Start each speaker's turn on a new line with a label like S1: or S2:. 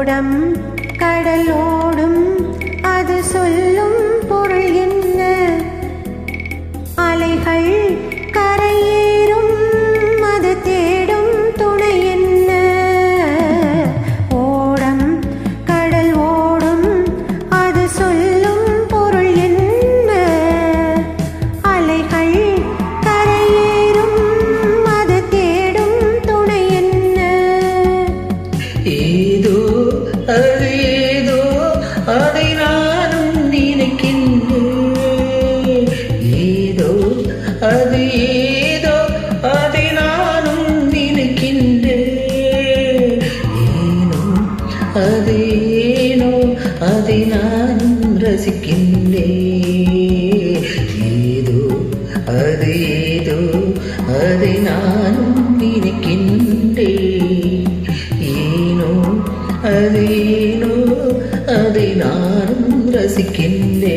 S1: ஓடம் கடலோடும் அது சொல்லும்
S2: ఎన్నే ఏదో అదేదో అది నాను నినకిందే ఏనో అదేనో అది నాను రసికిందే.